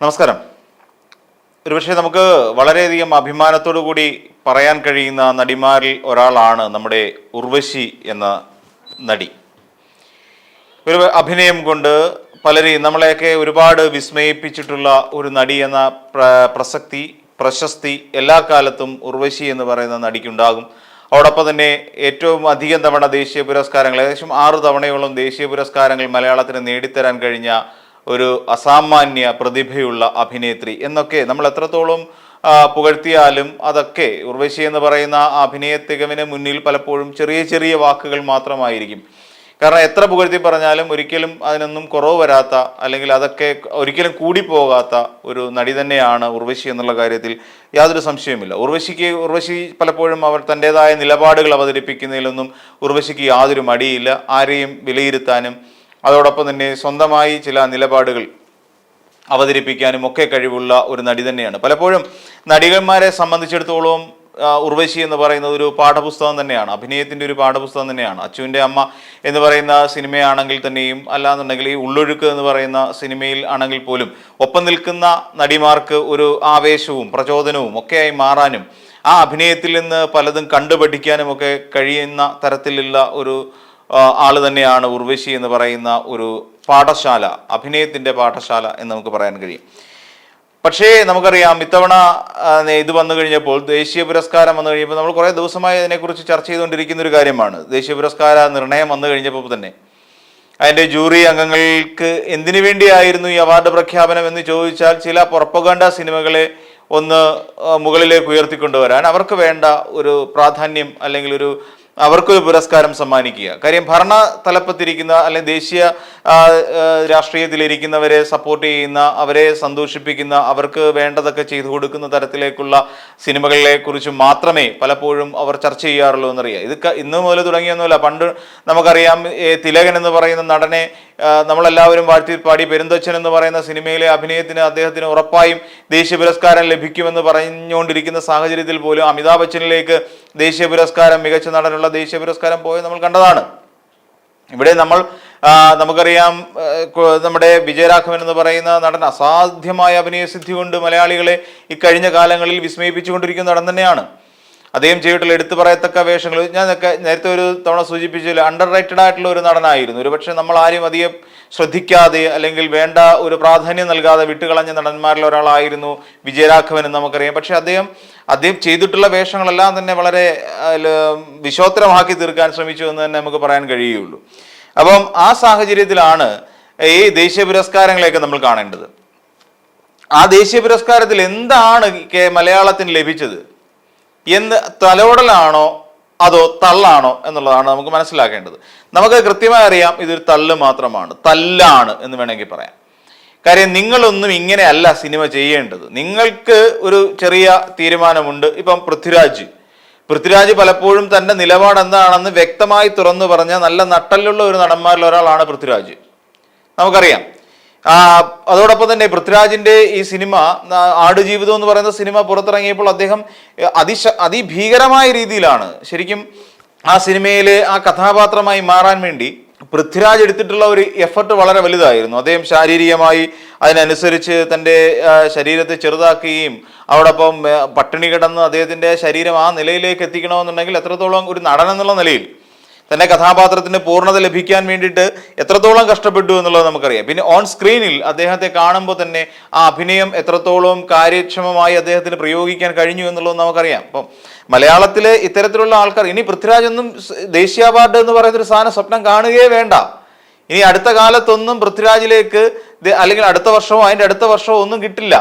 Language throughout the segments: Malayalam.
നമസ്കാരം. ഒരുപക്ഷെ നമുക്ക് വളരെയധികം അഭിമാനത്തോടു കൂടി പറയാൻ കഴിയുന്ന നടിമാരിൽ ഒരാളാണ് നമ്മുടെ ഉർവശി എന്ന നടി. ഒരു അഭിനയം കൊണ്ട് പലരെയും നമ്മളെയൊക്കെ ഒരുപാട് വിസ്മയിപ്പിച്ചിട്ടുള്ള ഒരു നടി എന്ന പ്ര- പ്രസക്തി പ്രശസ്തി എല്ലാ കാലത്തും ഉർവശി എന്ന് പറയുന്ന നടിക്കുണ്ടാകും. അതോടൊപ്പം തന്നെ ഏറ്റവും അധികം തവണ ദേശീയ പുരസ്കാരങ്ങൾ ഏകദേശം ആറ് തവണയോളം ദേശീയ പുരസ്കാരങ്ങൾ മലയാളത്തിന് നേടിത്തരാൻ കഴിഞ്ഞ ഒരു അസാമാന്യ പ്രതിഭയുള്ള അഭിനേത്രി എന്നൊക്കെ നമ്മൾ എത്രത്തോളം പുകഴ്ത്തിയാലും അതൊക്കെ ഉർവശി എന്ന് പറയുന്ന അഭിനയ തികവിന് മുന്നിൽ പലപ്പോഴും ചെറിയ ചെറിയ വാക്കുകൾ മാത്രമായിരിക്കും. കാരണം എത്ര പുകഴ്ത്തി പറഞ്ഞാലും ഒരിക്കലും അതിനൊന്നും കുറവ് വരാത്ത അല്ലെങ്കിൽ അതൊക്കെ ഒരിക്കലും കൂടി പോകാത്ത ഒരു നടി തന്നെയാണ് ഉർവശി എന്നുള്ള കാര്യത്തിൽ യാതൊരു സംശയവുമില്ല. ഉർവശിക്ക് ഉർവശി പലപ്പോഴും അവർ തന്റെതായ നിലപാടുകൾ അവതരിപ്പിക്കുന്നതിലൊന്നും ഉർവശിക്ക് യാതൊരു മടിയില്ല. ആരെയും വിലയിരുത്താനും അതോടൊപ്പം തന്നെ സ്വന്തമായി ചില നിലപാടുകൾ അവതരിപ്പിക്കാനും ഒക്കെ കഴിവുള്ള ഒരു നടി തന്നെയാണ്. പലപ്പോഴും നടികന്മാരെ സംബന്ധിച്ചിടത്തോളം ഉർവശി എന്ന് പറയുന്നത് ഒരു പാഠപുസ്തകം തന്നെയാണ്. അഭിനയത്തിന്റെ ഒരു പാഠപുസ്തകം തന്നെയാണ്. അച്ചുവിന്റെ അമ്മ എന്ന് പറയുന്ന സിനിമയാണെങ്കിൽ തന്നെയും അല്ലാന്നുണ്ടെങ്കിൽ ഈ ഉള്ളൊഴുക്ക് എന്ന് പറയുന്ന സിനിമയിൽ ആണെങ്കിൽ പോലും ഒപ്പം നിൽക്കുന്ന നടിമാർക്ക് ഒരു ആവേശവും പ്രചോദനവും ഒക്കെയായി മാറാനും ആ അഭിനയത്തിൽ നിന്ന് പലതും കണ്ടുപഠിക്കാനും ഒക്കെ കഴിയുന്ന തരത്തിലുള്ള ഒരു ആ, ആൾ തന്നെയാണ് ഉർവശി എന്ന് പറയുന്ന ഒരു പാഠശാല അഭിനയത്തിന്റെ പാഠശാല എന്ന് നമുക്ക് പറയാൻ കഴിയും. പക്ഷേ നമുക്കറിയാം ഇത്തവണ ഇത് വന്നു കഴിഞ്ഞപ്പോൾ ദേശീയ പുരസ്കാരം വന്നു കഴിഞ്ഞപ്പോൾ നമ്മൾ കുറേ ദിവസമായി അതിനെക്കുറിച്ച് ചർച്ച ചെയ്തുകൊണ്ടിരിക്കുന്ന ഒരു കാര്യമാണ്. ദേശീയ പുരസ്കാര നിർണയം വന്നു കഴിഞ്ഞപ്പോൾ തന്നെ. അതിന്റെ ജൂറി അംഗങ്ങൾക്ക് എന്തിനു വേണ്ടിയായിരുന്നു ഈ അവാർഡ് പ്രഖ്യാപനം എന്ന് ചോദിച്ചാൽ ചില പുറപ്പകണ്ട സിനിമകളെ ഒന്ന് മുകളിലേക്ക് ഉയർത്തിക്കൊണ്ടുവരാൻ അവർക്ക് വേണ്ട ഒരു പ്രാധാന്യം അല്ലെങ്കിൽ ഒരു അവർക്കൊരു പുരസ്കാരം സമ്മാനിക്കുക. കാര്യം ഭരണ തലപ്പത്തിരിക്കുന്ന അല്ലെങ്കിൽ ദേശീയ രാഷ്ട്രീയത്തിലിരിക്കുന്നവരെ സപ്പോർട്ട് ചെയ്യുന്ന അവരെ സന്തോഷിപ്പിക്കുന്ന അവർക്ക് വേണ്ടതൊക്കെ ചെയ്തു കൊടുക്കുന്ന തരത്തിലേക്കുള്ള സിനിമകളെ കുറിച്ച് മാത്രമേ പലപ്പോഴും അവർ ചർച്ച ചെയ്യാറുള്ളൂ എന്നറിയാം. ഇത് ഇന്ന് മുതൽ തുടങ്ങിയൊന്നുമില്ല. പണ്ട് നമുക്കറിയാം തിലകൻ എന്ന് പറയുന്ന നടനെ നമ്മളെല്ലാവരും വാഴ്ത്തി പാടി പെരുന്തച്ഛൻ എന്ന് പറയുന്ന സിനിമയിലെ അഭിനയത്തിന് അദ്ദേഹത്തിന് ഉറപ്പായും ദേശീയ പുരസ്കാരം ലഭിക്കുമെന്ന് പറഞ്ഞുകൊണ്ടിരിക്കുന്ന സാഹചര്യത്തിൽ പോലും അമിതാഭ് ബച്ചനിലേക്ക് ദേശീയ പുരസ്കാരം മികച്ച നടനുള്ള ദേശീയ പുരസ്കാരം പോയത് നമ്മൾ കണ്ടതാണ്. ഇവിടെ നമ്മൾ നമുക്കറിയാം നമ്മുടെ വിജയരാഘവൻ എന്ന് പറയുന്ന നടൻ അസാധ്യമായ അഭിനയ സിദ്ധി കൊണ്ട് മലയാളികളെ ഇക്കഴിഞ്ഞ കാലങ്ങളിൽ വിസ്മയിപ്പിച്ചുകൊണ്ടിരിക്കുന്ന നടൻ തന്നെയാണ്. അദ്ദേഹം ചെയ്തിട്ടുള്ള എടുത്തു പറയത്തക്ക വേഷങ്ങൾ. ഞാൻ നേരത്തെ ഒരു തവണ സൂചിപ്പിച്ചില്ല അണ്ടർ റൈറ്റഡ് ആയിട്ടുള്ള ഒരു നടനായിരുന്നു. ഒരു പക്ഷേ നമ്മൾ ആരും അധികം ശ്രദ്ധിക്കാതെ അല്ലെങ്കിൽ വേണ്ട ഒരു പ്രാധാന്യം നൽകാതെ വിട്ടുകളഞ്ഞ നടന്മാരിൽ ഒരാളായിരുന്നു വിജയരാഘവൻ എന്ന് നമുക്കറിയാം. പക്ഷേ അദ്ദേഹം അദ്ദേഹം ചെയ്തിട്ടുള്ള വേഷങ്ങളെല്ലാം തന്നെ വളരെ വിശോത്തരമാക്കി തീർക്കാൻ ശ്രമിച്ചു എന്ന് തന്നെ നമുക്ക് പറയാൻ കഴിയുള്ളൂ. അപ്പം ആ സാഹചര്യത്തിലാണ് ഈ ദേശീയ പുരസ്കാരങ്ങളെയൊക്കെ നമ്മൾ കാണേണ്ടത്. ആ ദേശീയ പുരസ്കാരത്തിൽ എന്താണ് മലയാളത്തിന് ലഭിച്ചത്? എന്ന് തലോടലാണോ അതോ തള്ളാണോ എന്നുള്ളതാണ് നമുക്ക് മനസ്സിലാക്കേണ്ടത്. നമുക്ക് കൃത്യമായി അറിയാം ഇതൊരു തള്ള് മാത്രമാണ്. തല്ലാണ് എന്ന് വേണമെങ്കിൽ പറയാം. കാര്യം നിങ്ങളൊന്നും ഇങ്ങനെയല്ല സിനിമ ചെയ്യേണ്ടത്. നിങ്ങൾക്ക് ഒരു ചെറിയ തീരുമാനമുണ്ട്. ഇപ്പം പൃഥ്വിരാജ്. പൃഥ്വിരാജ് പലപ്പോഴും തന്റെ നിലപാട് എന്താണെന്ന് വ്യക്തമായി തുറന്നു പറഞ്ഞ നല്ല നട്ടലുള്ള ഒരു നടന്മാരിൽ ഒരാളാണ് പൃഥ്വിരാജ്. നമുക്കറിയാം. അതോടൊപ്പം തന്നെ പൃഥ്വിരാജിന്റെ ഈ സിനിമ ആടുജീവിതം എന്ന് പറയുന്ന സിനിമ പുറത്തിറങ്ങിയപ്പോൾ അദ്ദേഹം അതി അതിശ അതിഭീകരമായ രീതിയിലാണ് ശരിക്കും ആ സിനിമയിലെ ആ കഥാപാത്രമായി മാറാൻ വേണ്ടി പൃഥ്വിരാജ് എടുത്തിട്ടുള്ള ഒരു എഫർട്ട് വളരെ വലുതായിരുന്നു. അദ്ദേഹം ശാരീരികമായി അതിനനുസരിച്ച് തന്റെ ശരീരത്തെ ചെറുതാക്കുകയും അവിടൊപ്പം പട്ടിണി കിടന്ന് അദ്ദേഹത്തിന്റെ ശരീരം ആ നിലയിലേക്ക് എത്തിക്കണമെന്നുണ്ടെങ്കിൽ എത്രത്തോളം ഒരു നടൻ എന്നുള്ള നിലയിൽ തന്റെ കഥാപാത്രത്തിന് പൂർണത ലഭിക്കാൻ വേണ്ടിയിട്ട് എത്രത്തോളം കഷ്ടപ്പെട്ടു എന്നുള്ളത് നമുക്കറിയാം. പിന്നെ ഓൺ സ്ക്രീനിൽ അദ്ദേഹത്തെ കാണുമ്പോൾ തന്നെ ആ അഭിനയം എത്രത്തോളം കാര്യക്ഷമമായി അദ്ദേഹത്തിന് പ്രയോഗിക്കാൻ കഴിഞ്ഞു എന്നുള്ളത് നമുക്കറിയാം. അപ്പം മലയാളത്തിലെ ഇത്തരത്തിലുള്ള ആൾക്കാർ ഇനി പൃഥ്വിരാജ് ഒന്നും സ് ദേശീയ അവാർഡ് എന്ന് പറയുന്ന ഒരു സാധനം സ്വപ്നം കാണുകയേ വേണ്ട. ഇനി അടുത്ത കാലത്തൊന്നും പൃഥ്വിരാജിലേക്ക് അല്ലെങ്കിൽ അടുത്ത വർഷമോ അതിന്റെ അടുത്ത വർഷമോ ഒന്നും കിട്ടില്ല.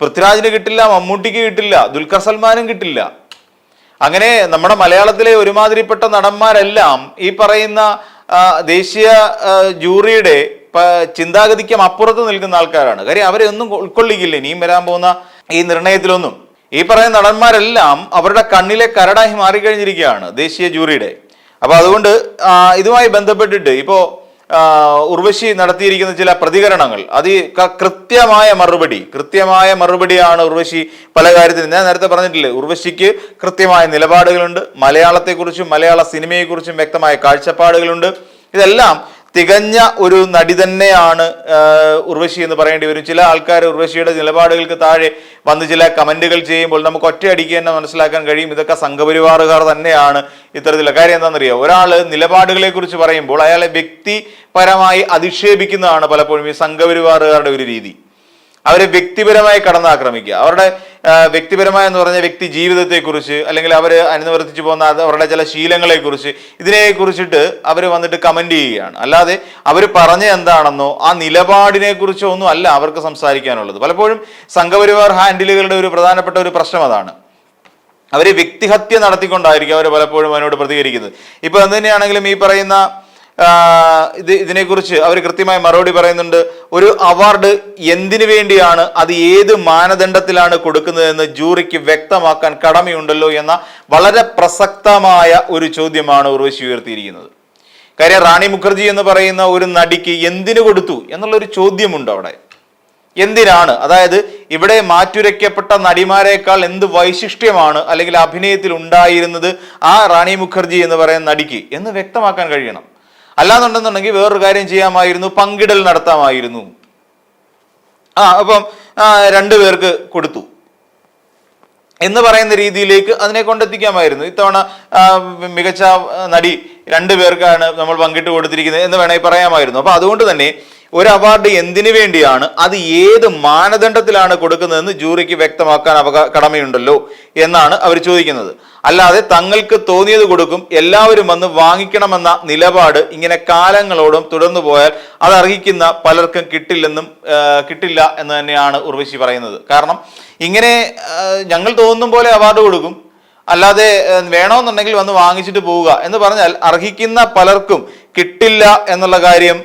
പൃഥ്വിരാജിന് കിട്ടില്ല മമ്മൂട്ടിക്ക് കിട്ടില്ല ദുൽഖർ സൽമാനും കിട്ടില്ല. അങ്ങനെ നമ്മുടെ മലയാളത്തിലെ ഒരുമാതിരിപ്പെട്ട നടന്മാരെല്ലാം ഈ പറയുന്ന ദേശീയ ജൂറിയുടെ ചിന്താഗതിക്ക് അപ്പുറത്ത് നിൽക്കുന്ന ആൾക്കാരാണ്. കാര്യം അവരെ ഒന്നും ഉൾക്കൊള്ളിക്കില്ല. ഇനിയും വരാൻ പോകുന്ന ഈ നിർണയത്തിലൊന്നും. ഈ പറയുന്ന നടന്മാരെല്ലാം അവരുടെ കണ്ണിലെ കരടായി മാറിക്കഴിഞ്ഞിരിക്കുകയാണ് ദേശീയ ജൂറിയുടെ. അപ്പൊ അതുകൊണ്ട് ഇതുമായി ബന്ധപ്പെട്ടിട്ട് ഇപ്പോ ഉർവശി നടത്തിയിരിക്കുന്ന ചില പ്രതികരണങ്ങൾ. അത് കൃത്യമായ മറുപടി കൃത്യമായ മറുപടിയാണ് ഉർവശി പല കാര്യത്തിലും. ഞാൻ നേരത്തെ പറഞ്ഞിട്ടില്ലേ ഉർവശിക്ക് കൃത്യമായ നിലപാടുകളുണ്ട്. മലയാളത്തെക്കുറിച്ചും മലയാള സിനിമയെക്കുറിച്ചും വ്യക്തമായ കാഴ്ചപ്പാടുകളുണ്ട്. ഇതെല്ലാം തികഞ്ഞ ഒരു നടി തന്നെയാണ് ഉർവശി എന്ന് പറയേണ്ടി വരും. ചില ആൾക്കാർ ഉർവശിയുടെ നിലപാടുകൾക്ക് താഴെ വന്ന് ചില കമന്റുകൾ ചെയ്യുമ്പോൾ നമുക്ക് ഒറ്റയടിക്ക് തന്നെ മനസ്സിലാക്കാൻ കഴിയും. ഇതൊക്കെ സംഘപരിവാറുകാർ തന്നെയാണ് ഇത്തരത്തിലുള്ള കാര്യം എന്താണെന്നറിയോ? ഒരാൾ നിലപാടുകളെ കുറിച്ച് പറയുമ്പോൾ അയാളെ വ്യക്തിപരമായി അധിക്ഷേപിക്കുന്നതാണ് പലപ്പോഴും ഈ സംഘപരിവാറുകാരുടെ ഒരു രീതി. അവരെ വ്യക്തിപരമായി കടന്നാക്രമിക്കുക. അവരുടെ വ്യക്തിപരമായ എന്ന് പറഞ്ഞ വ്യക്തി ജീവിതത്തെക്കുറിച്ച് അല്ലെങ്കിൽ അവർ അനുവർത്തിച്ചു പോകുന്ന അവരുടെ ചില ശീലങ്ങളെക്കുറിച്ച് ഇതിനെ കുറിച്ചിട്ട് അവർ വന്നിട്ട് കമന്റ് ചെയ്യുകയാണ്. അല്ലാതെ അവർ പറഞ്ഞ എന്താണെന്നോ ആ നിലപാടിനെ കുറിച്ചോ ഒന്നും അല്ല അവർക്ക് സംസാരിക്കാനുള്ളത്. പലപ്പോഴും സംഘപരിവാർ ഹാൻഡിലുകളുടെ ഒരു പ്രധാനപ്പെട്ട ഒരു പ്രശ്നം അതാണ്. അവർ വ്യക്തിഹത്യ നടത്തിക്കൊണ്ടായിരിക്കും അവർ പലപ്പോഴും അതിനോട് പ്രതികരിക്കുന്നത്. ഇപ്പൊ എന്ത് തന്നെയാണെങ്കിലും ഈ പറയുന്ന ഇത് ഇതിനെക്കുറിച്ച് അവർ കൃത്യമായി മറുപടി പറയുന്നുണ്ട്. ഒരു അവാർഡ് എന്തിനു വേണ്ടിയാണ്? അത് ഏത് മാനദണ്ഡത്തിലാണ് കൊടുക്കുന്നതെന്ന് ജൂറിക്ക് വ്യക്തമാക്കാൻ കടമയുണ്ടല്ലോ എന്ന വളരെ പ്രസക്തമായ ഒരു ചോദ്യമാണ് ഉർവശി ഉയർത്തിയിരിക്കുന്നത്. കാര്യം റാണി മുഖർജി എന്ന് പറയുന്ന ഒരു നടിക്ക് എന്തിനു കൊടുത്തു എന്നുള്ളൊരു ചോദ്യമുണ്ട് അവിടെ. എന്തിനാണ്? അതായത് ഇവിടെ മാറ്റുരയ്ക്കപ്പെട്ട നടിമാരെക്കാൾ എന്ത് വൈശിഷ്ട്യമാണ് അല്ലെങ്കിൽ അഭിനയത്തിൽ ഉണ്ടായിരുന്നത് ആ റാണി മുഖർജി എന്ന് പറയുന്ന നടിക്ക് എന്ന് വ്യക്തമാക്കാൻ കഴിയണം. അല്ലാന്നുണ്ടെന്നുണ്ടെങ്കിൽ വേറൊരു കാര്യം ചെയ്യാമായിരുന്നു പങ്കിടൽ നടത്താമായിരുന്നു. ആ അപ്പം രണ്ടു പേർക്ക് കൊടുത്തു. എന്ന് പറയുന്ന രീതിയിലേക്ക് അതിനെ കൊണ്ടെത്തിക്കാമായിരുന്നു. ഇത്തവണ മികച്ച നടി രണ്ടു പേർക്കാണ് നമ്മൾ പങ്കിട്ട് കൊടുത്തിരിക്കുന്നത് എന്ന് വേണമെങ്കിൽ പറയാമായിരുന്നു. അപ്പൊ അതുകൊണ്ട് തന്നെ ഒരു അവാർഡ് എന്തിനു വേണ്ടിയാണ് അത് ഏത് മാനദണ്ഡത്തിലാണ് കൊടുക്കുന്നതെന്ന് ജൂറിക്ക് വ്യക്തമാക്കാൻ അവകാ കടമയുണ്ടല്ലോ എന്നാണ് അവർ ചോദിക്കുന്നത്. അല്ലാതെ തങ്ങൾക്ക് തോന്നിയത് കൊടുക്കും എല്ലാവരും വന്ന് വാങ്ങിക്കണമെന്ന നിലപാട് ഇങ്ങനെ കാലങ്ങളോടും തുടർന്നു പോയാൽ അത് അർഹിക്കുന്ന പലർക്കും കിട്ടില്ലെന്നും കിട്ടില്ല എന്ന് തന്നെയാണ് ഉർവശി പറയുന്നത്. കാരണം ഇങ്ങനെ ഞങ്ങൾ തോന്നും പോലെ അവാർഡ് കൊടുക്കും. അല്ലാതെ വേണമെന്നുണ്ടെങ്കിൽ വന്ന് വാങ്ങിച്ചിട്ട് പോവുക എന്ന് പറഞ്ഞാൽ അർഹിക്കുന്ന പലർക്കും കിട്ടില്ല എന്നുള്ള കാര്യം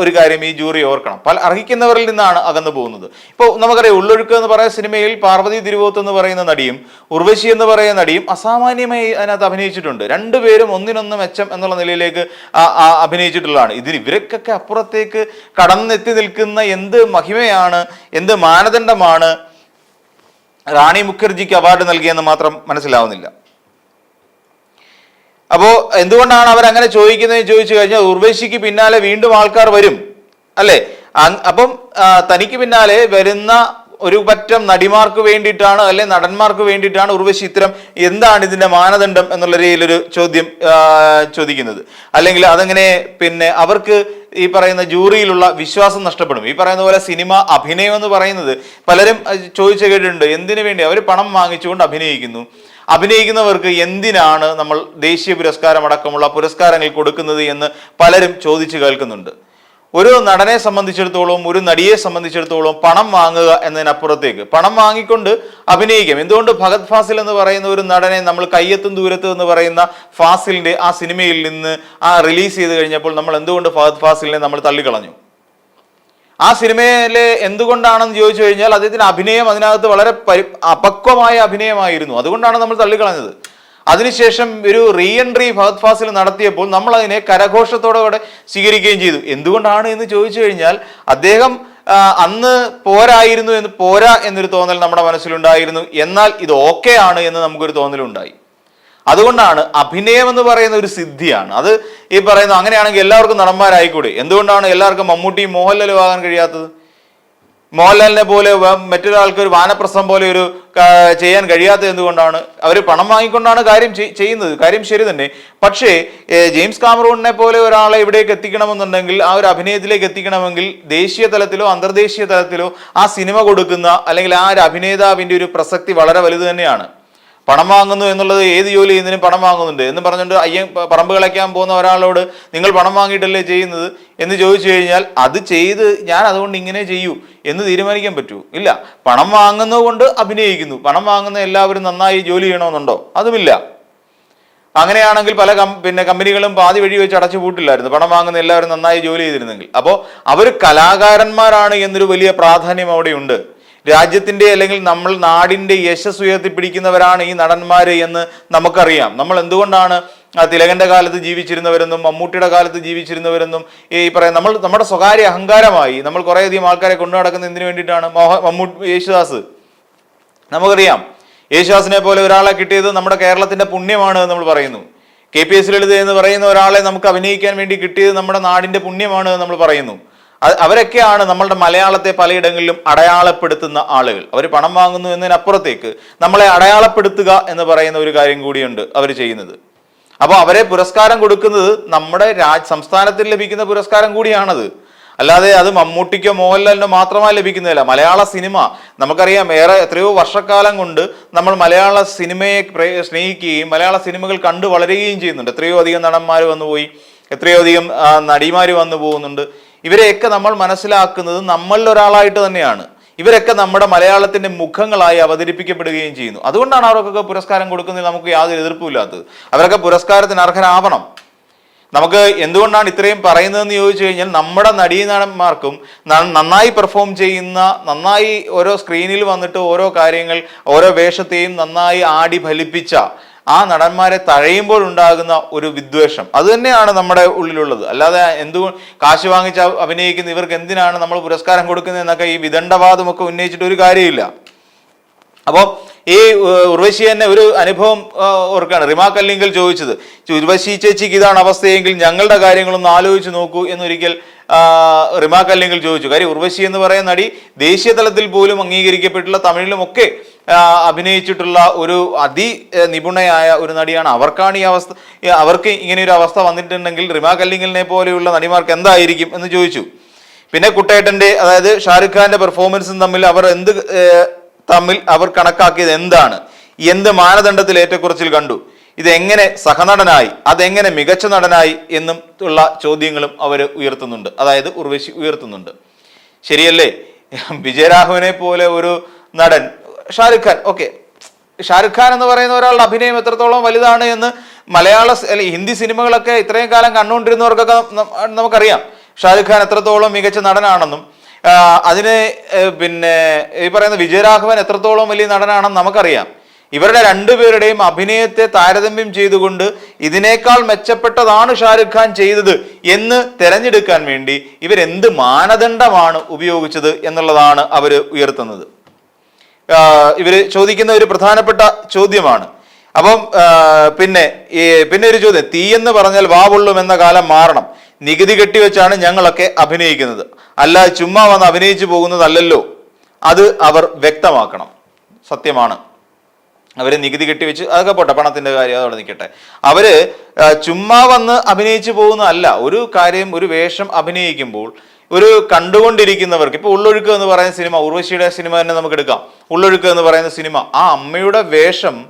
ഒരു കാര്യം ഈ ജൂറി ഓർക്കണം. പല അർഹിക്കുന്നവരിൽ നിന്നാണ് അകന്നു പോകുന്നത്. ഇപ്പോൾ നമുക്കറിയാം ഉള്ളൊഴുക്ക് എന്ന് പറയുന്ന സിനിമയിൽ പാർവതി തിരുവോത്ത് എന്ന് പറയുന്ന നടിയും ഉർവശി എന്ന് പറയുന്ന നടിയും അസാമാന്യമായി അതിനകത്ത് അഭിനയിച്ചിട്ടുണ്ട്. രണ്ടുപേരും ഒന്നിനൊന്ന് മെച്ചം എന്നുള്ള നിലയിലേക്ക് അഭിനയിച്ചിട്ടുള്ളതാണ്. ഇതിന് ഇവരൊക്കെ അപ്പുറത്തേക്ക് കടന്നെത്തി നിൽക്കുന്ന എന്ത് മഹിമയാണ് എന്ത് മാനദണ്ഡമാണ് റാണി മുഖർജിക്ക് അവാർഡ് നൽകിയെന്ന് മാത്രം മനസ്സിലാവുന്നില്ല. അപ്പോ എന്തുകൊണ്ടാണ് അവർ അങ്ങനെ ചോദിക്കുന്നത് ചോദിച്ചു കഴിഞ്ഞാൽ ഉർവശിക്ക് പിന്നാലെ വീണ്ടും ആൾക്കാർ വരും അല്ലെ? അപ്പം തനിക്ക് പിന്നാലെ വരുന്ന ഒരു പറ്റം നടിമാർക്ക് വേണ്ടിയിട്ടാണ് അല്ലെ നടന്മാർക്ക് വേണ്ടിയിട്ടാണ് ഉർവശി ഇത്തരം എന്താണ് ഇതിന്റെ മാനദണ്ഡം എന്നുള്ള രീതിയിലൊരു ചോദ്യം ചോദിക്കുന്നത്. അല്ലെങ്കിൽ അതങ്ങനെ പിന്നെ അവർക്ക് ഈ പറയുന്ന ജൂറിയിലുള്ള വിശ്വാസം നഷ്ടപ്പെടും. ഈ പറയുന്ന പോലെ സിനിമ അഭിനയം എന്ന് പറയുന്നത് പലരും ചോദിച്ചു കേട്ടിട്ടുണ്ട്. എന്തിനു വേണ്ടി? അവർ പണം വാങ്ങിച്ചുകൊണ്ട് അഭിനയിക്കുന്നു. അഭിനയിക്കുന്നവർക്ക് എന്തിനാണ് നമ്മൾ ദേശീയ പുരസ്കാരം അടക്കമുള്ള പുരസ്കാരങ്ങൾ കൊടുക്കുന്നത് എന്ന് പലരും ചോദിച്ചു കേൾക്കുന്നുണ്ട്. ഒരു നടനെ സംബന്ധിച്ചിടത്തോളം ഒരു നടിയെ സംബന്ധിച്ചിടത്തോളം പണം വാങ്ങുക എന്നതിനപ്പുറത്തേക്ക് പണം വാങ്ങിക്കൊണ്ട് അഭിനയിക്കാം. എന്തുകൊണ്ട് ഭഗത് ഫാസിൽ എന്ന് പറയുന്ന ഒരു നടനെ നമ്മൾ കയ്യെത്തും ദൂരത്ത് എന്ന് പറയുന്ന ഫാസിലിന്റെ ആ സിനിമയിൽ നിന്ന് ആ റിലീസ് ചെയ്ത് കഴിഞ്ഞപ്പോൾ നമ്മൾ എന്തുകൊണ്ട് ഫഹദ് ഫാസിലിനെ നമ്മൾ തള്ളിക്കളഞ്ഞു? ആ സിനിമയിലെ എന്തുകൊണ്ടാണെന്ന് ചോദിച്ചു കഴിഞ്ഞാൽ അദ്ദേഹത്തിന് അഭിനയം അതിനകത്ത് വളരെ പരി അപക്വമായ അഭിനയമായിരുന്നു. അതുകൊണ്ടാണ് നമ്മൾ തള്ളിക്കളഞ്ഞത്. അതിനുശേഷം ഒരു റീ എൻട്രി ഫഹദ് ഫാസിൽ നടത്തിയപ്പോൾ നമ്മൾ അതിനെ കരഘോഷത്തോടെ സ്വീകരിക്കുകയും ചെയ്തു. എന്തുകൊണ്ടാണ് എന്ന് ചോദിച്ചു കഴിഞ്ഞാൽ അദ്ദേഹം അന്ന് പോരായിരുന്നു എന്ന് പോരാ എന്നൊരു തോന്നൽ നമ്മുടെ മനസ്സിലുണ്ടായിരുന്നു. എന്നാൽ ഇത് ഓക്കെ ആണ് എന്ന് നമുക്കൊരു തോന്നലുണ്ടായി. അതുകൊണ്ടാണ് അഭിനയം എന്ന് പറയുന്ന ഒരു സിദ്ധിയാണ്. അത് ഈ പറയുന്ന അങ്ങനെയാണെങ്കിൽ എല്ലാവർക്കും നടന്മാരായിക്കൂടെ? എന്തുകൊണ്ടാണ് എല്ലാവർക്കും മമ്മൂട്ടിയും മോഹൻലാലും ആകാൻ കഴിയാത്തത്? മോഹൻലാലിനെ പോലെ മറ്റൊരാൾക്ക് ഒരു വാനപ്രസം പോലെ ഒരു ചെയ്യാൻ കഴിയാത്തത് എന്തുകൊണ്ടാണ്? അവർ പണം വാങ്ങിക്കൊണ്ടാണ് കാര്യം ചെയ്- ചെയ്യുന്നത്. കാര്യം ശരി തന്നെ. പക്ഷേ ജെയിംസ് കാമറൂണിനെ പോലെ ഒരാളെ ഇവിടേക്ക് എത്തിക്കണമെന്നുണ്ടെങ്കിൽ ആ ഒരു അഭിനയത്തിലേക്ക് എത്തിക്കണമെങ്കിൽ ദേശീയ തലത്തിലോ അന്തർദേശീയ തലത്തിലോ ആ സിനിമ കൊടുക്കുന്ന അല്ലെങ്കിൽ ആ ഒരു അഭിനേതാവിന്റെ ഒരു പ്രസക്തി വളരെ വലുത് തന്നെയാണ്. പണം വാങ്ങുന്നു എന്നുള്ളത് ഏത് ജോലി ചെയ്യുന്നതിനും പണം വാങ്ങുന്നുണ്ട് എന്ന് പറഞ്ഞുകൊണ്ട് അയ്യം പറമ്പ് കളയ്ക്കാൻ പോകുന്ന ഒരാളോട് നിങ്ങൾ പണം വാങ്ങിയിട്ടല്ലേ ചെയ്യുന്നത്? എന്ന് ചോദിച്ചു കഴിഞ്ഞാൽ അത് ചെയ്ത് ഞാൻ അതുകൊണ്ട് ഇങ്ങനെ ചെയ്യൂ എന്ന് തീരുമാനിക്കാൻ പറ്റൂ. ഇല്ല. പണം വാങ്ങുന്നതുകൊണ്ട് അഭിനയിക്കുന്നു. പണം വാങ്ങുന്ന എല്ലാവരും നന്നായി ജോലി ചെയ്യണമെന്നുണ്ടോ? അതുമില്ല. അങ്ങനെയാണെങ്കിൽ പല കം പിന്നെ കമ്പനികളും പാതി വഴി വെച്ച് അടച്ചു പൂട്ടില്ലായിരുന്നു. പണം വാങ്ങുന്ന എല്ലാവരും നന്നായി ജോലി ചെയ്തിരുന്നെങ്കിൽ. അപ്പോൾ അവർ കലാകാരന്മാരാണ് എന്നൊരു വലിയ പ്രാധാന്യം അവിടെയുണ്ട്. രാജ്യത്തിന്റെ അല്ലെങ്കിൽ നമ്മൾ നാടിന്റെ യശസ് ഉയർത്തിപ്പിടിക്കുന്നവരാണ് ഈ നടന്മാര് എന്ന് നമുക്കറിയാം. നമ്മൾ എന്തുകൊണ്ടാണ് തിലകന്റെ കാലത്ത് ജീവിച്ചിരുന്നവരെന്നും മമ്മൂട്ടിയുടെ കാലത്ത് ജീവിച്ചിരുന്നവരെന്നും ഈ പറയാം നമ്മൾ നമ്മുടെ സ്വകാര്യ അഹങ്കാരമായി നമ്മൾ കുറേയധികം ആൾക്കാരെ കൊണ്ടു നടക്കുന്ന എന്തിനു വേണ്ടിയിട്ടാണ് മോഹ മമ്മൂട്ടി യേശുദാസ്? നമുക്കറിയാം. യേശുദാസിനെ പോലെ ഒരാളെ കിട്ടിയത് നമ്മുടെ കേരളത്തിന്റെ പുണ്യമാണ് നമ്മൾ പറയുന്നു. കെ പി എസ് ലളിത എന്ന് പറയുന്ന ഒരാളെ നമുക്ക് അഭിനയിക്കാൻ വേണ്ടി കിട്ടിയത് നമ്മുടെ നാടിന്റെ പുണ്യമാണ് നമ്മൾ പറയുന്നു. അവരൊക്കെയാണ് നമ്മളുടെ മലയാളത്തെ പലയിടങ്ങളിലും അടയാളപ്പെടുത്തുന്ന ആളുകൾ. അവർ പണം വാങ്ങുന്നു എന്നതിനപ്പുറത്തേക്ക് നമ്മളെ അടയാളപ്പെടുത്തുക എന്ന് പറയുന്ന ഒരു കാര്യം കൂടിയുണ്ട് അവർ ചെയ്യുന്നത്. അപ്പോൾ അവരെ പുരസ്കാരം കൊടുക്കുന്നത് നമ്മുടെ രാജ് സംസ്ഥാനത്തിൽ ലഭിക്കുന്ന പുരസ്കാരം കൂടിയാണത്. അല്ലാതെ അത് മമ്മൂട്ടിക്കോ മോഹൻലാലിനോ മാത്രമായി ലഭിക്കുന്നതല്ല. മലയാള സിനിമ നമുക്കറിയാം ഏറെ എത്രയോ വർഷക്കാലം കൊണ്ട് നമ്മൾ മലയാള സിനിമയെ സ്നേഹിക്കുകയും മലയാള സിനിമകൾ കണ്ടു വളരുകയും ചെയ്യുന്നുണ്ട്. എത്രയോ അധികം നടന്മാർ വന്നുപോയി. എത്രയോ അധികം നടിമാർ വന്നു പോകുന്നുണ്ട് ഇവരെയൊക്കെ നമ്മൾ മനസ്സിലാക്കുന്നത് നമ്മളിൽ ഒരാളായിട്ട് തന്നെയാണ്. ഇവരൊക്കെ നമ്മുടെ മലയാളത്തിന്റെ മുഖങ്ങളായി അവതരിപ്പിക്കപ്പെടുകയും ചെയ്യുന്നു. അതുകൊണ്ടാണ് അവർക്കൊക്കെ പുരസ്കാരം കൊടുക്കുന്നതിൽ നമുക്ക് യാതൊരു എതിർപ്പുമില്ലാത്തത്. അവരൊക്കെ പുരസ്കാരത്തിന് അർഹരാവണം. നമുക്ക് എന്തുകൊണ്ടാണ് ഇത്രയും പറയുന്നതെന്ന് ചോദിച്ചു കഴിഞ്ഞാൽ നമ്മുടെ നടീനടന്മാർക്കും നന്നായി പെർഫോം ചെയ്യുന്ന നന്നായി ഓരോ സ്ക്രീനിൽ വന്നിട്ട് ഓരോ കാര്യങ്ങൾ ഓരോ വേഷത്തെയും നന്നായി ആടി ഫലിപ്പിച്ച ആ നടന്മാരെ തഴയുമ്പോൾ ഉണ്ടാകുന്ന ഒരു വിദ്വേഷം. അത് തന്നെയാണ് നമ്മുടെ ഉള്ളിലുള്ളത്. അല്ലാതെ എന്തു കാശ് വാങ്ങിച്ച് അഭിനയിക്കുന്ന ഇവർക്ക് എന്തിനാണ് നമ്മൾ പുരസ്കാരം കൊടുക്കുന്നത് എന്നൊക്കെ ഈ വിദണ്ഡവാദമൊക്കെ ഉന്നയിച്ചിട്ട് ഒരു കാര്യമില്ല. അപ്പോൾ ഈ ഉർവശി തന്നെ ഒരു അനുഭവം ഓർക്കാണ്. റിമാ കല്ലിങ്കൽ ചോദിച്ചത്. ഉർവശി ചേച്ചിക്ക് ഇതാണ് അവസ്ഥയെങ്കിൽ ഞങ്ങളുടെ കാര്യങ്ങളൊന്ന് ആലോചിച്ച് നോക്കൂ എന്നൊരിക്കൽ റിമാ ചോദിച്ചു. കാര്യം ഉർവശി എന്ന് പറയുന്ന നടി ദേശീയ തലത്തിൽ പോലും അംഗീകരിക്കപ്പെട്ടുള്ള തമിഴിലുമൊക്കെ ആ, അഭിനയിച്ചിട്ടുള്ള ഒരു അതി നിപുണയായ ഒരു നടിയാണ്. അവർക്കാണ് ഈ അവസ്ഥ അവർക്ക് ഇങ്ങനെ ഒരു അവസ്ഥ വന്നിട്ടുണ്ടെങ്കിൽ റിമാ കല്ലിങ്ങലിനെ പോലെയുള്ള നടിമാർക്ക് എന്തായിരിക്കും എന്ന് ചോദിച്ചു. പിന്നെ കുട്ടേട്ടന്റെ അതായത് ഷാരുഖ് ഖാന്റെ പെർഫോമൻസും തമ്മിൽ അവർ എന്ത് തമ്മിൽ അവർ കണക്കാക്കിയത് എന്താണ്? എന്ത് മാനദണ്ഡത്തിൽ ഏറ്റക്കുറച്ചിൽ കണ്ടു? ഇതെങ്ങനെ സഹനടനായി അതെങ്ങനെ മികച്ച നടനായി എന്നും ഉള്ള ചോദ്യങ്ങളും അവർ ഉയർത്തുന്നുണ്ട്. അതായത് ഉർവശി ഉയർത്തുന്നുണ്ട്. ശരിയല്ലേ? വിജയരാഘവനെ പോലെ ഒരു നടൻ ഷാരുഖ് ഖാൻ. ഓക്കെ. ഷാരുഖ് ഖാൻ എന്ന് പറയുന്ന ഒരാളുടെ അഭിനയം എത്രത്തോളം വലുതാണ് എന്ന് മലയാള ഹിന്ദി സിനിമകളൊക്കെ ഇത്രയും കാലം കണ്ടുകൊണ്ടിരുന്നവർക്കൊക്കെ നമുക്കറിയാം. ഷാരുഖ് ഖാൻ എത്രത്തോളം മികച്ച നടനാണെന്നും അതിന് പിന്നെ ഈ പറയുന്ന വിജയരാഘവൻ എത്രത്തോളം വലിയ നടനാണെന്ന് നമുക്കറിയാം. ഇവരുടെ രണ്ടുപേരുടെയും അഭിനയത്തെ താരതമ്യം ചെയ്തുകൊണ്ട് ഇതിനേക്കാൾ മെച്ചപ്പെട്ടതാണ് ഷാരുഖ് ഖാൻ ചെയ്തത് എന്ന് തെരഞ്ഞെടുക്കാൻ വേണ്ടി ഇവരെന്ത് മാനദണ്ഡമാണ് ഉപയോഗിച്ചത് എന്നുള്ളതാണ് അവർ ഉയർത്തുന്നത്. ഇവർ ചോദിക്കുന്ന ഒരു പ്രധാനപ്പെട്ട ചോദ്യമാണ്. അപ്പം പിന്നെ പിന്നെ ഒരു ചോദ്യം. തീ എന്ന് പറഞ്ഞാൽ വാവുള്ളും എന്ന കാലം മാറണം. നികുതി കെട്ടിവെച്ചാണ് ഞങ്ങളൊക്കെ അഭിനയിക്കുന്നത്. അല്ല ചുമ്മാ വന്ന് അഭിനയിച്ചു പോകുന്നതല്ലല്ലോ. അത് അവർ വ്യക്തമാക്കണം. സത്യമാണ്. അവർ നികുതി കെട്ടിവെച്ച് അതൊക്കെ പോട്ടെ പണത്തിന്റെ കാര്യം അതവിടെ നിൽക്കട്ടെ. അവർ ചുമ്മാ വന്ന് അഭിനയിച്ചു പോകുന്നതല്ല. ഒരു കാര്യം ഒരു വേഷം അഭിനയിക്കുമ്പോൾ ഒരു കണ്ടുകൊണ്ടിരിക്കുന്നവർക്ക് ഇപ്പൊ ഉള്ളൊഴുക്ക് എന്ന് പറയുന്ന സിനിമ ഉർവശിയുടെ സിനിമ തന്നെ നമുക്ക് എടുക്കാം. ഉള്ളൊഴുക്ക് എന്ന് പറയുന്ന സിനിമ. ആ അമ്മയുടെ വേഷം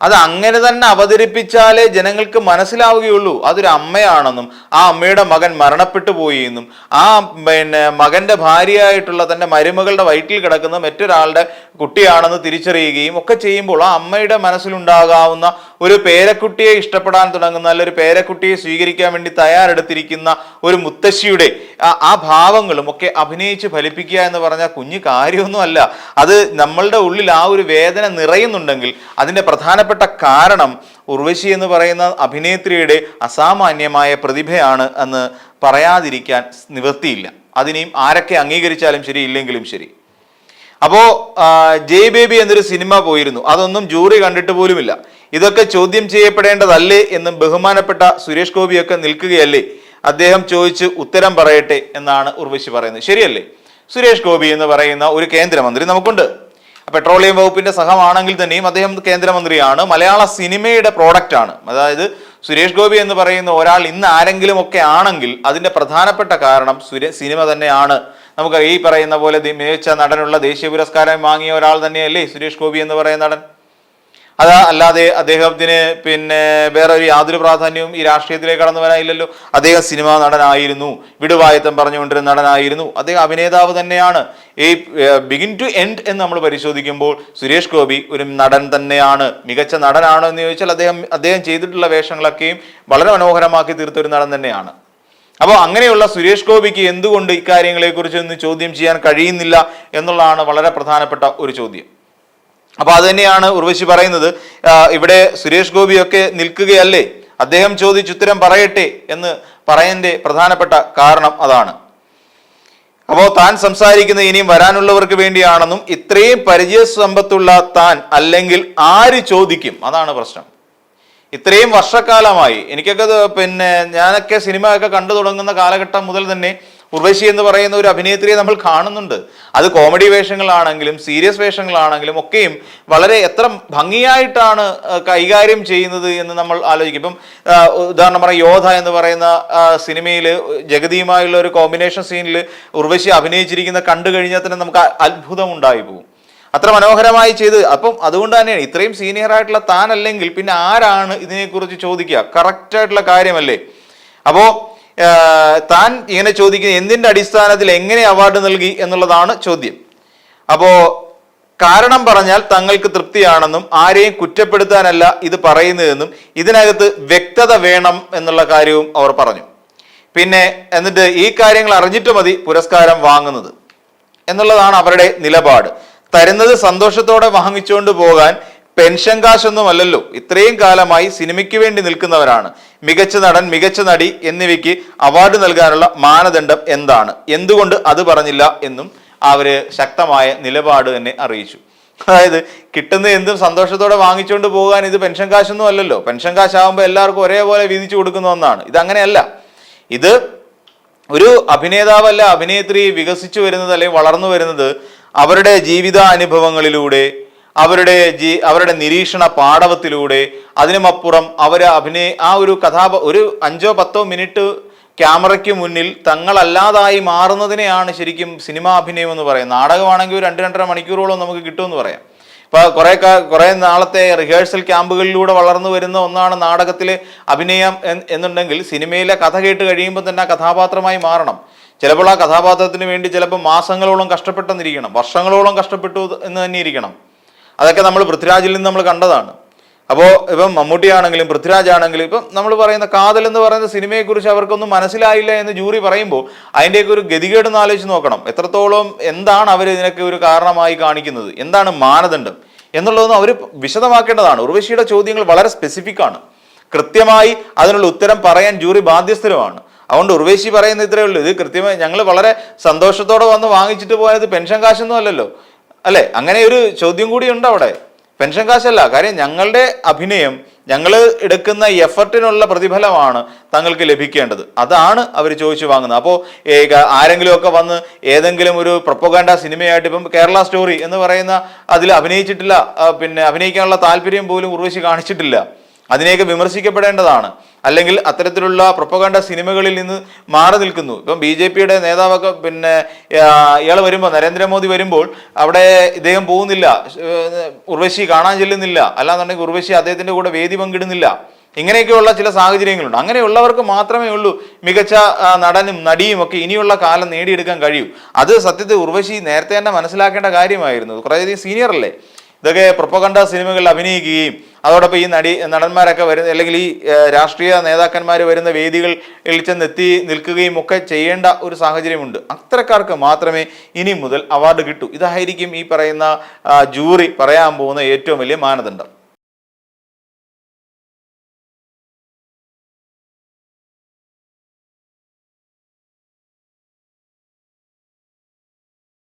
അത് അങ്ങനെ തന്നെ അവതരിപ്പിച്ചാലേ ജനങ്ങൾക്ക് മനസ്സിലാവുകയുള്ളൂ. അതൊരു അമ്മയാണെന്നും ആ അമ്മയുടെ മകൻ മരണപ്പെട്ടു പോയി എന്നും ആ പിന്നെ മകന്റെ ഭാര്യയായിട്ടുള്ള തന്റെ മരുമകളുടെ വയറ്റിൽ കിടക്കുന്ന മറ്റൊരാളുടെ കുട്ടിയാണെന്ന് തിരിച്ചറിയുകയും ഒക്കെ ചെയ്യുമ്പോൾ ആ അമ്മയുടെ മനസ്സിലുണ്ടാകാവുന്ന ഒരു പേരക്കുട്ടിയെ ഇഷ്ടപ്പെടാൻ തുടങ്ങുന്ന അല്ലെങ്കിൽ ഒരു പേരക്കുട്ടിയെ സ്വീകരിക്കാൻ വേണ്ടി തയ്യാറെടുത്തിരിക്കുന്ന ഒരു മുത്തശ്ശിയുടെ ആ- ഭാവങ്ങളും ഒക്കെ അഭിനയിച്ച് ഫലിപ്പിക്കുക എന്ന് പറഞ്ഞാൽ കുഞ്ഞു കാര്യമൊന്നുമല്ല. അത് നമ്മളുടെ ഉള്ളിൽ ആ ഒരു വേദന നിറയുന്നുണ്ടെങ്കിൽ അതിന്റെ പ്രധാനപ്പെട്ട കാരണം ഉർവശി എന്ന് പറയുന്ന അഭിനേത്രിയുടെ അസാമാന്യമായ പ്രതിഭയാണ് എന്ന് പറയാതിരിക്കാൻ നിവൃത്തിയില്ല. അതിനെയും ആരൊക്കെ അംഗീകരിച്ചാലും ശരി ഇല്ലെങ്കിലും ശരി. അപ്പോ ആ, ജയ് ബേബി എന്നൊരു സിനിമ പോയിരുന്നു. അതൊന്നും ജൂറി കണ്ടിട്ട് പോലുമില്ല. ഇതൊക്കെ ചോദ്യം ചെയ്യപ്പെടേണ്ടതല്ലേ എന്നും ബഹുമാനപ്പെട്ട സുരേഷ് ഗോപിയൊക്കെ നിൽക്കുകയല്ലേ? അദ്ദേഹം ചോദിച്ച് ഉത്തരം പറയട്ടെ എന്നാണ് ഉർവശി പറയുന്നത്. ശരിയല്ലേ? സുരേഷ് ഗോപി എന്ന് പറയുന്ന ഒരു കേന്ദ്രമന്ത്രി നമുക്കുണ്ട്. പെട്രോളിയം വകുപ്പിന്റെ സഹമാണെങ്കിൽ തന്നെയും അദ്ദേഹം കേന്ദ്രമന്ത്രിയാണ്. മലയാള സിനിമയുടെ പ്രോഡക്റ്റ് ആണ്. അതായത് സുരേഷ് ഗോപി എന്ന് പറയുന്ന ഒരാൾ ഇന്ന് ആരെങ്കിലും ഒക്കെ ആണെങ്കിൽ അതിന്റെ പ്രധാനപ്പെട്ട കാരണം സിനിമ തന്നെയാണ്. നമുക്ക് ഈ പറയുന്ന പോലെ മികച്ച നടനുള്ള ദേശീയ പുരസ്കാരം വാങ്ങിയ ഒരാൾ തന്നെയല്ലേ സുരേഷ് ഗോപി എന്ന് പറയുന്ന നടൻ? അത് അല്ലാതെ അദ്ദേഹത്തിന് പിന്നെ വേറെ ഒരു യാതൊരു പ്രാധാന്യവും ഈ രാഷ്ട്രീയത്തിലേക്ക് കടന്നു വരാനില്ലല്ലോ. അദ്ദേഹം സിനിമാ നടനായിരുന്നു. വിടുവായത്തം പറഞ്ഞുകൊണ്ടിരുന്ന നടനായിരുന്നു. അദ്ദേഹം അഭിനേതാവ് തന്നെയാണ്. ഈ ബിഗിൻ ടു എൻഡ് എന്ന് നമ്മൾ പരിശോധിക്കുമ്പോൾ സുരേഷ് ഗോപി ഒരു നടൻ തന്നെയാണ്. മികച്ച നടനാണോ എന്ന് ചോദിച്ചാൽ അദ്ദേഹം അദ്ദേഹം ചെയ്തിട്ടുള്ള വേഷങ്ങളൊക്കെയും വളരെ മനോഹരമാക്കി തീർത്ത ഒരു നടൻ തന്നെയാണ്. അപ്പോൾ അങ്ങനെയുള്ള സുരേഷ് ഗോപിക്ക് എന്തുകൊണ്ട് ഇക്കാര്യങ്ങളെക്കുറിച്ച് ഒന്ന് ചോദ്യം ചെയ്യാൻ കഴിയുന്നില്ല എന്നുള്ളതാണ് വളരെ പ്രധാനപ്പെട്ട ഒരു ചോദ്യം. അപ്പൊ അത് തന്നെയാണ് ഉർവശി പറയുന്നത്. ഇവിടെ സുരേഷ് ഗോപിയൊക്കെ നിൽക്കുകയല്ലേ? അദ്ദേഹം ചോദിച്ചുത്തരം പറയട്ടെ എന്ന് പറയന്റെ പ്രധാനപ്പെട്ട കാരണം അതാണ്. അപ്പോൾ താൻ സംസാരിക്കുന്ന ഇനിയും വരാനുള്ളവർക്ക് വേണ്ടിയാണെന്നും ഇത്രയും പരിചയ സമ്പത്തുള്ള താൻ അല്ലെങ്കിൽ ആര് ചോദിക്കും? അതാണ് പ്രശ്നം. ഇത്രയും വർഷക്കാലമായി എനിക്കൊക്കെ പിന്നെ ഞാനൊക്കെ സിനിമയൊക്കെ കണ്ടു തുടങ്ങുന്ന കാലഘട്ടം മുതൽ തന്നെ ഉർവശി എന്ന് പറയുന്ന ഒരു അഭിനേത്രിയെ നമ്മൾ കാണുന്നുണ്ട്. അത് കോമഡി വേഷങ്ങളാണെങ്കിലും സീരിയസ് വേഷങ്ങളാണെങ്കിലും ഒക്കെയും വളരെ എത്ര ഭംഗിയായിട്ടാണ് കൈകാര്യം ചെയ്യുന്നത് എന്ന് നമ്മൾ ആലോചിക്കും. ഇപ്പം ഉദാഹരണം പറയാം യോധ എന്ന് പറയുന്ന സിനിമയിൽ ജഗതിയുമായുള്ള ഒരു കോമ്പിനേഷൻ സീനിൽ ഉർവശി അഭിനയിച്ചിരിക്കുന്ന കണ്ടു കഴിഞ്ഞാൽ തന്നെ നമുക്ക് അത്ഭുതം ഉണ്ടായി പോകും. അത്ര മനോഹരമായി ചെയ്ത് അപ്പം അതുകൊണ്ട് തന്നെയാണ് ഇത്രയും സീനിയർ ആയിട്ടുള്ള താനല്ലെങ്കിൽ പിന്നെ ആരാണ് ഇതിനെക്കുറിച്ച് ചോദിക്കുക? കറക്റ്റ് ആയിട്ടുള്ള കാര്യമല്ലേ? അപ്പോ ആ, താൻ ഇങ്ങനെ ചോദിക്കുന്നത് എന്തിന്റെ അടിസ്ഥാനത്തിൽ എങ്ങനെ അവാർഡ് നൽകി എന്നുള്ളതാണ് ചോദ്യം. അപ്പോൾ കാരണം പറഞ്ഞാൽ തങ്ങൾക്ക് തൃപ്തിയാണെന്നും ആരെയും കുറ്റപ്പെടുത്താനല്ല ഇത് പറയുന്നതെന്നും ഇതിനകത്ത് വ്യക്തത വേണം എന്നുള്ള കാര്യവും അവർ പറഞ്ഞു. പിന്നെ എന്നിട്ട് ഈ കാര്യങ്ങൾ അറിഞ്ഞിട്ട് മതി പുരസ്കാരം വാങ്ങുന്നത്. എന്നുള്ളതാണ് അവരുടെ നിലപാട്. തരുന്നത് സന്തോഷത്തോടെ വാങ്ങിച്ചുകൊണ്ട് പോകാൻ പെൻഷൻ കാശൊന്നും അല്ലല്ലോ ഇത്രയും കാലമായി സിനിമയ്ക്ക് വേണ്ടി നിൽക്കുന്നവരാണ്. മികച്ച നടൻ മികച്ച നടി എന്നിവയ്ക്ക് അവാർഡ് നൽകാനുള്ള മാനദണ്ഡം എന്താണ്? എന്തുകൊണ്ട് അത് പറഞ്ഞില്ല എന്നും അവർ ശക്തമായ നിലപാട് തന്നെ അറിയിച്ചു. അതായത് കിട്ടുന്ന എന്തും സന്തോഷത്തോടെ വാങ്ങിച്ചുകൊണ്ട് പോകാൻ ഇത് പെൻഷൻ കാശൊന്നും അല്ലല്ലോ. പെൻഷൻ കാശാകുമ്പോൾ എല്ലാവർക്കും ഒരേപോലെ വീതിച്ചു കൊടുക്കുന്ന ഒന്നാണ്. ഇത് അങ്ങനെയല്ല. ഇത് ഒരു അഭിനേതാവല്ല അഭിനേത്രി വികസിച്ചു വരുന്നത് അല്ലെങ്കിൽ വളർന്നു വരുന്നത് അവരുടെ ജീവിതാനുഭവങ്ങളിലൂടെ അവരുടെ ജീ അവരുടെ നിരീക്ഷണ പാടവത്തിലൂടെ അതിനുമപ്പുറം അവർ അഭിനയ ആ ഒരു കഥാപ ഒരു അഞ്ചോ പത്തോ മിനിറ്റ് ക്യാമറയ്ക്ക് മുന്നിൽ തങ്ങളല്ലാതായി മാറുന്നതിനെയാണ് ശരിക്കും സിനിമാ അഭിനയം എന്ന് പറയുന്നത്. നാടകമാണെങ്കിൽ രണ്ട് രണ്ടര മണിക്കൂറോളം നമുക്ക് കിട്ടുമെന്ന് പറയാം. ഇപ്പൊ കുറേ കുറേ നാളത്തെ റിഹേഴ്സൽ ക്യാമ്പുകളിലൂടെ വളർന്നു വരുന്ന ഒന്നാണ് നാടകത്തിലെ അഭിനയം എന്നുണ്ടെങ്കിൽ സിനിമയിലെ കഥ കേട്ട് കഴിയുമ്പോൾ തന്നെ കഥാപാത്രമായി മാറണം. ചിലപ്പോൾ ആ കഥാപാത്രത്തിന് വേണ്ടി ചിലപ്പോൾ മാസങ്ങളോളം കഷ്ടപ്പെട്ടെന്നിരിക്കണം. വർഷങ്ങളോളം കഷ്ടപ്പെട്ടു എന്ന് തന്നെ ഇരിക്കണം അതൊക്കെ നമ്മൾ പൃഥ്വിരാജിൽ നിന്ന് നമ്മൾ കണ്ടതാണ്. അപ്പോൾ ഇപ്പം മമ്മൂട്ടി ആണെങ്കിലും പൃഥ്വിരാജ് ആണെങ്കിലും ഇപ്പം നമ്മൾ പറയുന്ന കാതൽ എന്ന് പറയുന്ന സിനിമയെക്കുറിച്ച് അവർക്കൊന്നും മനസ്സിലായില്ല എന്ന് ജൂറി പറയുമ്പോൾ അതിന്റെയൊക്കെ ഒരു ഗതികേട് ആലോചിച്ച് നോക്കണം. എത്രത്തോളം എന്താണ് അവർ ഇതിനൊക്കെ ഒരു കാരണമായി കാണിക്കുന്നത്? എന്താണ് മാനദണ്ഡം? എന്നുള്ളതൊന്നും അവർ വിശദമാക്കേണ്ടതാണ്. ഉർവശിയുടെ ചോദ്യങ്ങൾ വളരെ സ്പെസിഫിക് ആണ്. കൃത്യമായി അതിനുള്ള ഉത്തരം പറയാൻ ജൂറി ബാധ്യസ്ഥരുമാണ്. അതുകൊണ്ട് ഉർവേശി പറയുന്ന ഇത്രയേ ഉള്ളൂ. ഇത് കൃത്യമായി ഞങ്ങൾ വളരെ സന്തോഷത്തോടെ വന്ന് വാങ്ങിച്ചിട്ട് പോയത് പെൻഷൻ കാശൊന്നും അല്ലല്ലോ. അല്ലെ? അങ്ങനെ ഒരു ചോദ്യം കൂടി ഉണ്ട് അവിടെ. പെൻഷൻ കാശല്ല. കാര്യം ഞങ്ങളുടെ അഭിനയം ഞങ്ങൾ എടുക്കുന്ന എഫർട്ടിനുള്ള പ്രതിഫലമാണ് തങ്ങൾക്ക് ലഭിക്കേണ്ടത്. അതാണ് അവർ ചോദിച്ചു വാങ്ങുന്നത്. അപ്പോൾ ആരെങ്കിലും ഒക്കെ വന്ന് ഏതെങ്കിലും ഒരു പ്രൊപ്പഗാൻഡ സിനിമയായിട്ട് ഇപ്പം കേരള സ്റ്റോറി എന്ന് പറയുന്ന അതിൽ അഭിനയിച്ചിട്ടില്ല. പിന്നെ അഭിനയിക്കാനുള്ള താല്പര്യം പോലും ഉർവശി കാണിച്ചിട്ടില്ല. അതിനെയൊക്കെ വിമർശിക്കപ്പെടേണ്ടതാണ്. അല്ലെങ്കിൽ അത്തരത്തിലുള്ള പ്രൊപ്പകണ്ട സിനിമകളിൽ നിന്ന് മാറി നിൽക്കുന്നു. ഇപ്പം ബി ജെ പിയുടെ നേതാവൊക്കെ പിന്നെ ഇയാൾ വരുമ്പോൾ നരേന്ദ്രമോദി വരുമ്പോൾ അവിടെ ഇദ്ദേഹം പോകുന്നില്ല. ഉർവശി കാണാൻ ചെല്ലുന്നില്ല. അല്ലാന്നുണ്ടെങ്കിൽ ഉർവശി അദ്ദേഹത്തിന്റെ കൂടെ വേദി പങ്കിടുന്നില്ല. ഇങ്ങനെയൊക്കെയുള്ള ചില സാഹചര്യങ്ങളുണ്ട്. അങ്ങനെയുള്ളവർക്ക് മാത്രമേ ഉള്ളൂ മികച്ച നടനും നടിയും ഒക്കെ ഇനിയുള്ള കാലം നേടിയെടുക്കാൻ കഴിയൂ. അത് സത്യത്തിൽ ഉർവശി നേരത്തെ തന്നെ മനസ്സിലാക്കേണ്ട കാര്യമായിരുന്നു. കുറേയധികം സീനിയർ അല്ലേ ഇതൊക്കെ പ്രൊപ്പകണ്ട സിനിമകളിൽ അഭിനയിക്കുകയും അതോടൊപ്പം ഈ നടി നടന്മാരൊക്കെ വരുന്ന അല്ലെങ്കിൽ ഈ രാഷ്ട്രീയ നേതാക്കന്മാർ വരുന്ന വേദികളിൽ ചെന്നെത്തി നിൽക്കുകയും ഒക്കെ ചെയ്യേണ്ട ഒരു സാഹചര്യമുണ്ട്. അത്തരക്കാർക്ക് മാത്രമേ ഇനി മുതൽ അവാർഡ് കിട്ടൂ. ഇതായിരിക്കും ഈ പറയുന്ന ജൂറി പറയാൻ പോകുന്ന ഏറ്റവും വലിയ മാനദണ്ഡം.